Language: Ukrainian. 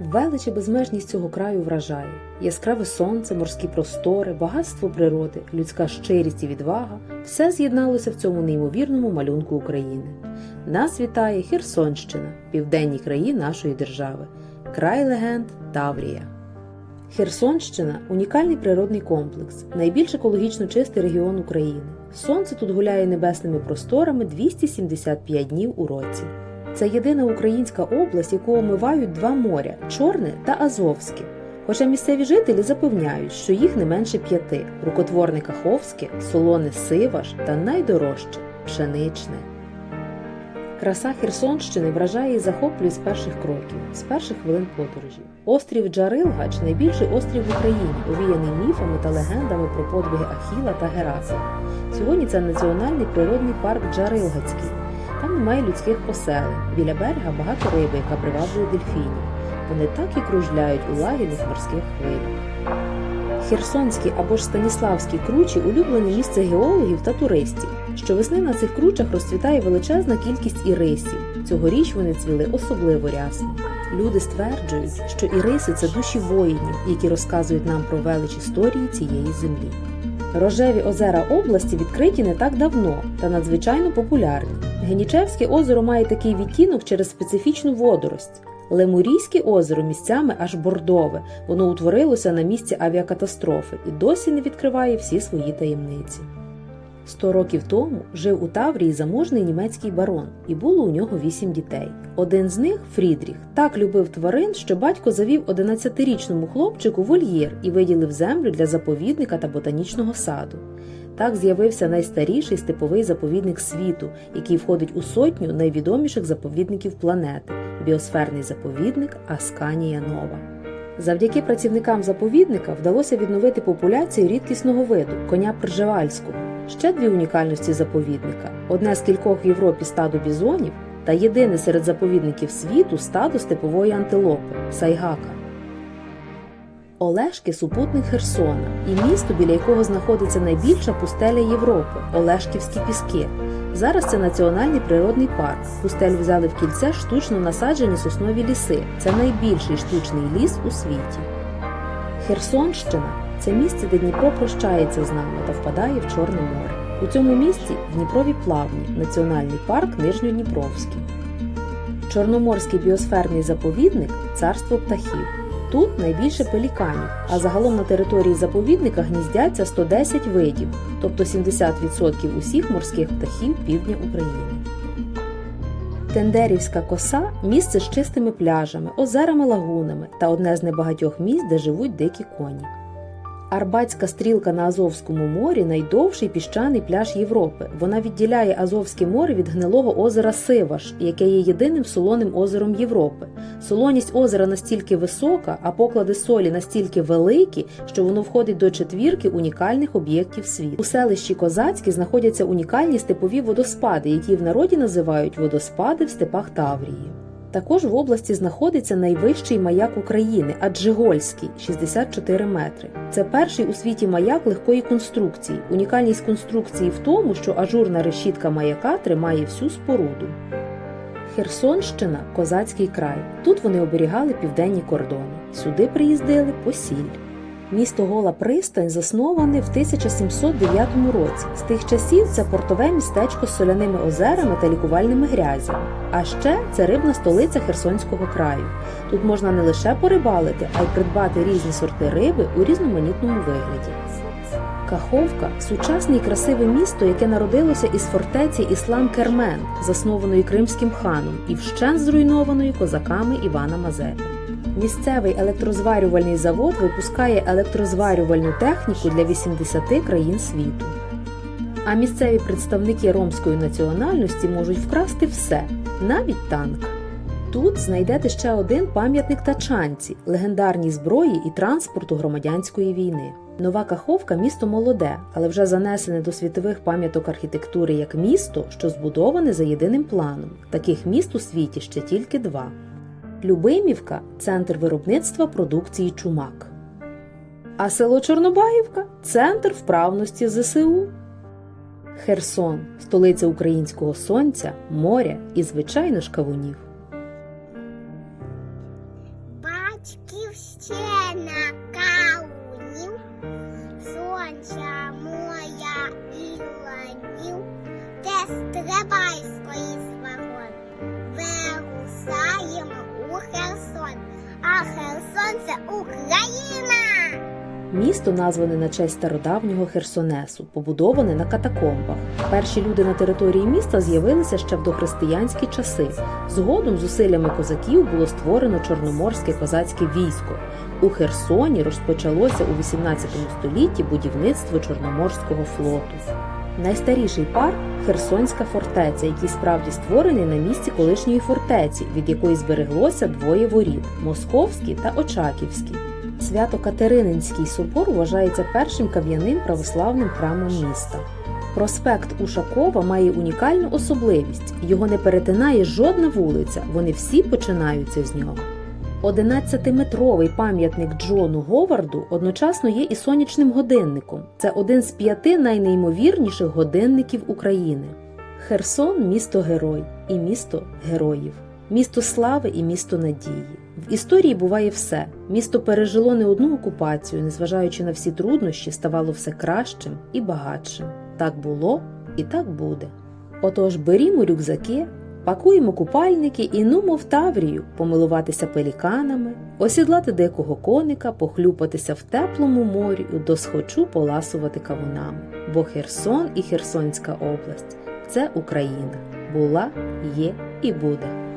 Велич і безмежність цього краю вражає. Яскраве сонце, морські простори, багатство природи, людська щирість і відвага все з'єдналося в цьому неймовірному малюнку України. Нас вітає Херсонщина, південні краї нашої держави, край легенд Таврія. Херсонщина унікальний природний комплекс, найбільш екологічно чистий регіон України. Сонце тут гуляє небесними просторами 275 днів у році. Це єдина українська область, яку омивають два моря Чорне та Азовське. Хоча місцеві жителі запевняють, що їх не менше п'яти рукотворне Каховське, солоне Сиваш та найдорожче пшеничне. Краса Херсонщини вражає і захоплює з перших кроків, з перших хвилин подорожі. Острів Джарилгач найбільший острів в Україні, овіяний міфами та легендами про подвиги Ахіла та Герасима. Сьогодні це національний природний парк Джарилгацький. Там немає людських поселень. Біля берега багато риби, яка приваблює дельфінів. Вони так і кружляють у лагідних морських хвилях. Херсонські або ж Станіславські кручі улюблене місце геологів та туристів. Щовесни на цих кручах розцвітає величезна кількість ірисів. Цьогоріч вони цвіли особливо рясно. Люди стверджують, що іриси це душі воїнів, які розказують нам про велич історії цієї землі. Рожеві озера області відкриті не так давно та надзвичайно популярні. Генічевське озеро має такий відтінок через специфічну водорость. Лемурійське озеро місцями аж бордове. Воно утворилося на місці авіакатастрофи і досі не відкриває всі свої таємниці. Сто років тому жив у Таврії заможний німецький барон, і було у нього вісім дітей. Один з них, Фрідріх, так любив тварин, що батько завів 11-річному хлопчику вольєр і виділив землю для заповідника та ботанічного саду. Так з'явився найстаріший степовий заповідник світу, який входить у сотню найвідоміших заповідників планети біосферний заповідник Асканія Нова. Завдяки працівникам заповідника вдалося відновити популяцію рідкісного виду коня пржевальського. Ще дві унікальності заповідника: одне з кількох в Європі стадо бізонів та єдине серед заповідників світу стадо степової антилопи сайгака. Олешки супутник Херсона і місто, біля якого знаходиться найбільша пустеля Європи Олешківські піски. Зараз це національний природний парк. Пустелю взяли в кільце штучно насаджені соснові ліси. Це найбільший штучний ліс у світі. Херсонщина це місце, де Дніпро прощається з нами та впадає в Чорне море. У цьому місті Дніпрові плавні, національний парк Нижньодніпровський. Чорноморський біосферний заповідник царство птахів. Тут найбільше пеліканів, а загалом на території заповідника гніздяться 110 видів, тобто 70% усіх морських птахів півдня України. Тендерівська коса місце з чистими пляжами, озерами, лагунами та одне з небагатьох місць, де живуть дикі коні. Арбатська стрілка на Азовському морі найдовший піщаний пляж Європи. Вона відділяє Азовське море від гнилого озера Сиваш, яке є єдиним солоним озером Європи. Солоність озера настільки висока, а поклади солі настільки великі, що воно входить до четвірки унікальних об'єктів світу. У селищі Козацьке знаходяться унікальні степові водоспади, які в народі називають водоспади в степах Таврії. Також в області знаходиться найвищий маяк України Аджигольський 64 метри. Це перший у світі маяк легкої конструкції. Унікальність конструкції в тому, що ажурна решітка маяка тримає всю споруду. Херсонщина козацький край. Тут вони оберігали південні кордони. Сюди приїздили по сіль. Місто Гола Пристань засноване в 1709 році. З тих часів це портове містечко з соляними озерами та лікувальними грязями. А ще це рибна столиця Херсонського краю. Тут можна не лише порибалити, а й придбати різні сорти риби у різноманітному вигляді. Каховка сучасне і красиве місто, яке народилося із фортеці Іслам Кермен, заснованої кримським ханом і вщент зруйнованої козаками Івана Мазепи. Місцевий електрозварювальний завод випускає електрозварювальну техніку для 80 країн світу. А місцеві представники ромської національності можуть вкрасти все, навіть танк. Тут знайдете ще один пам'ятник тачанці, легендарній зброї і транспорту громадянської війни. Нова Каховка місто молоде, але вже занесене до світових пам'яток архітектури як місто, що збудоване за єдиним планом. Таких міст у світі ще тільки два. Любимівка центр виробництва продукції чумак. А село Чорнобаївка центр вправності ЗСУ. Херсон столиця українського сонця, моря і, звичайно ж, кавунів. а Херсонце Україна. Місто назване на честь стародавнього Херсонесу, побудоване на катакомбах. Перші люди на території міста з'явилися ще в дохристиянські часи. Згодом, зусиллями козаків, було створено чорноморське козацьке військо. У Херсоні розпочалося у 18 столітті будівництво Чорноморського флоту. Найстаріший парк Херсонська фортеця, який справді створений на місці колишньої фортеці, від якої збереглося двоє воріт Московський та Очаківський. Свято Катерининський собор вважається першим кам'яним православним храмом міста. Проспект Ушакова має унікальну особливість: його не перетинає жодна вулиця, вони всі починаються з нього. 11-метровий пам'ятник Джону Говарду одночасно є і сонячним годинником. Це один з п'яти найнеймовірніших годинників України. Херсон місто герой і місто героїв, місто слави і місто надії. В історії буває все. Місто пережило не одну окупацію, незважаючи на всі труднощі, ставало все кращим і багатшим. Так було і так буде. Отож, берімо рюкзаки, пакуємо купальники і нумо в Таврію помилуватися пеліканами, осідлати декого коника, похлюпатися в теплому морі, досхочу поласувати кавунами. Бо Херсон і Херсонська область це Україна була, є і буде.